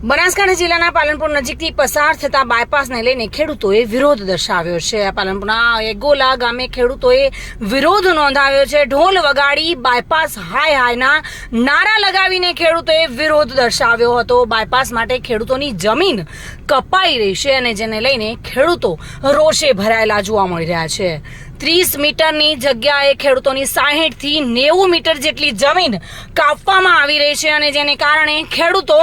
બનાસકાંઠા જિલ્લાના પાલનપુર નજીકથી પસાર થતા બાયપાસને લઈને ખેડૂતોએ વિરોધ દર્શાવ્યો છે. પાલનપુરના એગોલા ગામે ખેડૂતોએ વિરોધ નોંધાવ્યો છે. ઢોલ વગાડી બાયપાસ હાય હાયના નારા લગાવીને ખેડૂતોએ વિરોધ દર્શાવ્યો હતો. બાયપાસ માટે ખેડૂતોની જમીન કપાઈ રહી છે અને જેને લઈને ખેડૂતો રોષે ભરાયેલા જોવા મળી રહ્યા છે. ત્રીસ મીટરની જગ્યાએ ખેડૂતોની સાહીઠથી નેવું મીટર જેટલી જમીન કાપવામાં આવી રહી છે અને જેને કારણે ખેડૂતો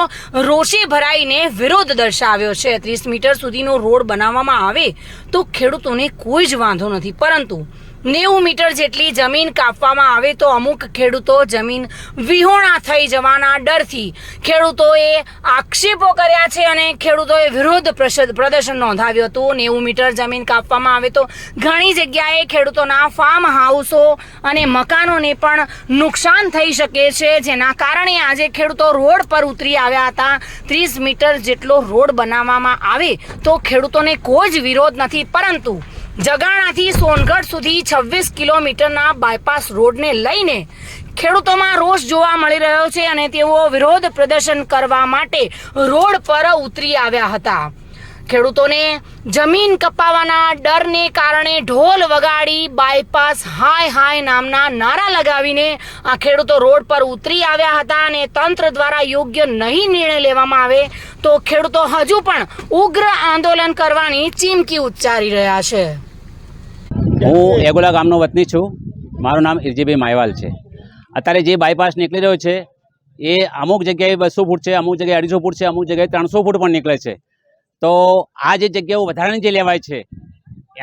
રોષે ભરાઈને વિરોધ દર્શાવ્યો છે. ત્રીસ મીટર સુધીનો રોડ બનાવવામાં આવે તો ખેડૂતોને કોઈ જ વાંધો નથી. પરંતુ નેવું મીટર જેટલી જમીન કાપવામાં આવે તો અમુક ખેડૂતો જમીન વિહોણા થઈ જવાના ડરથી. ખેડૂતોએ આક્ષેપો કર્યા છે અને ખેડૂતોએ વિરોધ પ્રદર્શન નોંધાવ્યું હતું. નેવું મીટર જમીન કાપવામાં આવે તો ઘણી જગ્યાએ ખેડૂતોના ફાર્મ હાઉસો અને મકાનોને પણ નુકસાન થઈ શકે છે. જેના કારણે આજે ખેડૂતો રોડ પર ઉતરી આવ્યા હતા. ત્રીસ મીટર જેટલો રોડ બનાવવામાં આવે તો ખેડૂતોને કોઈ જ વિરોધ નથી. પરંતુ જગાણાથી સોનગઢ સુધી છવ્વીસ કિલોમીટરના બાયપાસ રોડને લઈને ખેડૂતોમાં રોષ જોવા મળી રહ્યો છે અને તેઓ વિરોધ પ્રદર્શન કરવા માટે રોડ પર ઉતરી આવ્યા હતા. ખેડૂતોને જમીન કપાવાના ડરને કારણે ઢોલ વગાડી બાયપાસ હાય હાય નામના નારા લગાવીને આ ખેડૂતો રોડ પર ઉતરી આવ્યા હતા અને તંત્ર દ્વારા યોગ્ય નહીં નિર્ણય લેવામાં આવે તો ખેડૂતો હજુ પણ ઉગ્ર આંદોલન કરવાની ચીમકી ઉચ્ચારી રહ્યા છે. હું એગોલા ગામનો વતની છું. મારું નામ ઇરજીભાઈ માયવાલ છે. અત્યારે જે બાયપાસ નીકળી રહ્યો છે એ અમુક જગ્યાએ બસો ફૂટ છે અમુક જગ્યાએ અઢીસો ફૂટ છે અમુક જગ્યાએ ત્રણસો ફૂટ પણ નીકળે છે. તો આ જે જગ્યાઓ વધારાની જે લેવાય છે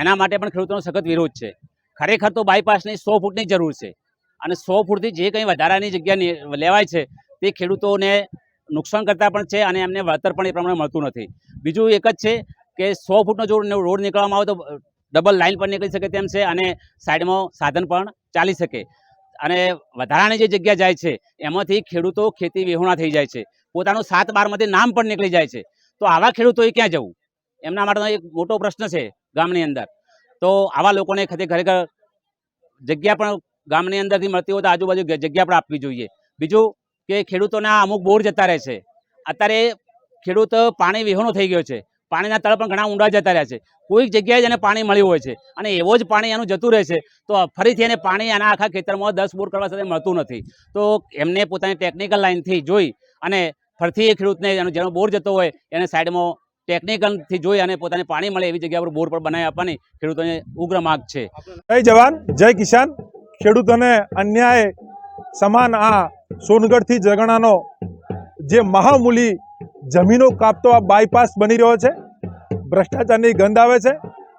એના માટે પણ ખેડૂતોનો સખત વિરોધ છે. ખરેખર તો બાયપાસની સો ફૂટની જરૂર છે. અને સો ફૂટથી જે કંઈ વધારાની જગ્યા લેવાય છે તે ખેડૂતોને નુકસાન કરતા પણ છે અને એમને વળતર પણ એ પ્રમાણે મળતું નથી. બીજું એક જ છે કે સો ફૂટનો જો રોડ નીકળવામાં આવે તો ડબલ લાઇન પણ નીકળી શકે તેમ છે અને સાઈડમાં સાધન પણ ચાલી શકે. અને વધારાની જે જગ્યા જાય છે, એમાંથી ખેડૂતો ખેતી વિહોણા થઈ જાય છે. પોતાનું સાત બારમાંથી નામ પણ નીકળી જાય છે. તો આવા ખેડૂતોએ ક્યાં જવું? એમના માટેનો એક મોટો પ્રશ્ન છે ગામની અંદર. તો આવા લોકોને ખરે- ખરેખર જગ્યા પણ ગામની અંદરથી મળતી હોય તો આજુબાજુ જગ્યા પણ આપવી જોઈએ. બીજું કે ખેડૂતોના અમુક બોર જતા રહે છે. અત્યારે ખેડૂત પાણી વિહોણો થઈ ગયો છે. પાણીના તળ પણ ઘણા ઊંડા જતા રહ્યા છે. કોઈક જગ્યાએ જ એને પાણી મળ્યું હોય છે. અને એવો જ પાણી એનું જતું રહે છે. તો ફરીથી એને પાણી આના આખા ખેતરમાં દસ બોર કરવા સાથે મળતું નથી. તો એમને પોતાની ટેકનિકલ લાઇનથી જોઈ અને ફરીથી એ ખેડૂતને એનો જેનો બોર જતો હોય એને સાઈડમાં ટેકનિકલથી જોઈ અને પોતાને પાણી મળે એવી જગ્યા પર બોર પર બનાવી આપવાની ખેડૂતોને ઉગ્ર માગ છે. જય જવાન, જય કિસાન. ખેડૂતોને અન્યાય સમાન આ સોનગઢથી જગણાનો જે મહામૂલી જમીનો કાપતો આ બાયપાસ બની રહ્યો છે. ભ્રષ્ટાચારની ગંધ આવે છે.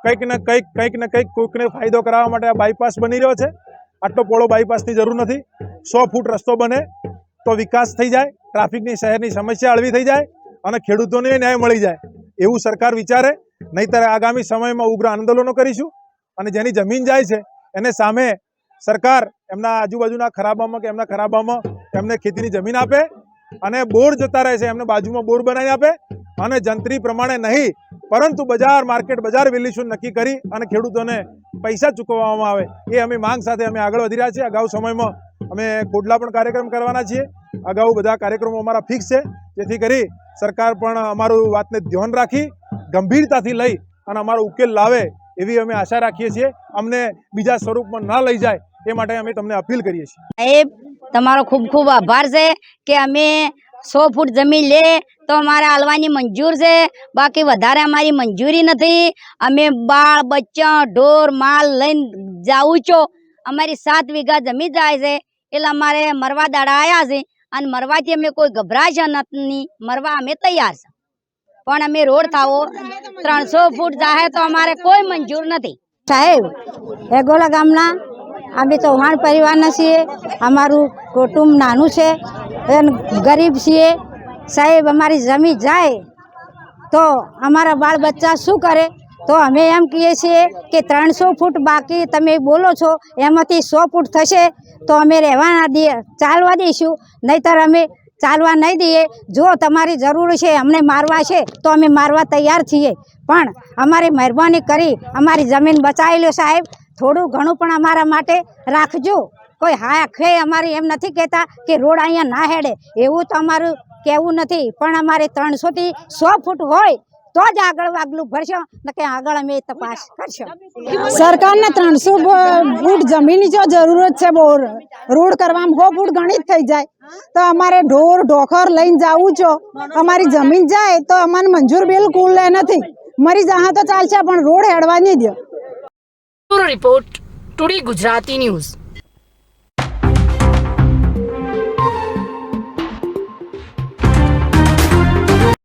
કંઈક ને કંઈક કંઈક ને કંઈક કોઈકને ફાયદો કરાવવા માટે આ બાયપાસ બની રહ્યો છે. આટલો પોળો બાયપાસની જરૂર નથી. સો ફૂટ રસ્તો બને તો વિકાસ થઈ જાય, ટ્રાફિકની શહેરની સમસ્યા હળવી થઈ જાય અને ખેડૂતોને ન્યાય મળી જાય. એવું સરકાર વિચારે, નહીંતર આગામી સમયમાં ઉગ્ર આંદોલનો કરીશું અને જેની જમીન જાય છે, એને સામે સરકાર એમના આજુબાજુના ખરાબામાં કે એમના ખરાબામાં એમને ખેતીની જમીન આપે અને બોર જતા રહે છે, એમને બાજુમાં બોર બનાવી આપે અને જંત્રી પ્રમાણે નહીં પરંતુ બજાર, માર્કેટ, બજાર વેલ્યુશન નક્કી કરી અને ખેડૂતોને પૈસા ચૂકવવામાં આવે. એ અમે માંગ સાથે અમે આગળ વધી રહ્યા છીએ. અગાઉ સમયમાં અમે કોડલા પણ કાર્યક્રમ કરવાના છીએ. અગાઉ બધા કાર્યક્રમો અમારા ફિક્સ છે. જેથી કરી સરકાર પણ અમારું વાતને ધ્યાન રાખી, ગંભીરતાથી લઈ અને અમારો ઉકેલ લાવે એવી અમે આશા રાખીએ છીએ. અમને બીજા સ્વરૂપમાં ના લઈ જાય એ માટે અમે તમને અપીલ કરીએ છીએ. તમારો ખૂબ ખૂબ આભાર છે કે અમે સો ફૂટ જમીન લે, તો અમારે હાલવાની મંજૂર છે. બાકી વધારે અમારી મંજૂરી નથી. અમે બાળ, બચ્ચા, ઢોર, માલ લઈને જાઉં છો. અમારી સાત વીઘા જમીન જાય છે. એટલે અમારે મરવા દાડા આવ્યા છે. અને મરવાથી અમે કોઈ ગભરાય નથી. મરવા અમે તૈયાર છે. પણ અમે રોડ થાવો. ત્રણસો ફૂટ જાહે તો અમારે કોઈ મંજૂર નથી. સાહેબ એગોલા ગામના અમે ચૌહાણ પરિવારના છીએ. અમારું કુટુંબ નાનું છે ગરીબ છીએ. સાહેબ, અમારી જમીન જાય તો અમારા બાળ બચ્ચા શું કરે? તો અમે એમ કહીએ છીએ કે ત્રણસો ફૂટ બાકી તમે બોલો છો, એમાંથી સો ફૂટ થશે તો અમે રહેવાના દઈએ ચાલવા દઈશું. નહીતર અમે ચાલવા નહીં દઈએ. જો તમારી જરૂર છે, અમને મારવા છે, તો અમે મારવા તૈયાર છીએ. પણ અમારી મહેરબાની કરી અમારી જમીન બચાવી લો સાહેબ. થોડું ઘણું પણ અમારા માટે રાખજો. કોઈ હા ખે અમારી એમ નથી કહેતા કે રોડ અહીંયા ના હેડે. એવું તો અમારું કહેવું નથી. પણ અમારે ત્રણસોથી સો ફૂટ હોય તો જ આગળ વાગલું ભરશો. કે આગળ અમે તપાસ કરશો. સરકારને ત્રણસો ફૂટ જમીનની જો જરૂરત છે બહુ. રોડ કરવામાં હો ફૂટ ગણિત થઈ જાય. તો અમારે ઢોર, ઢોખર લઈને જવું છો. અમારી જમીન જાય તો અમારે મંજૂર બિલકુલ નથી. મરી જા તો ચાલશે, પણ રોડ હેડવા નહીં દો. Report today Gujarati news.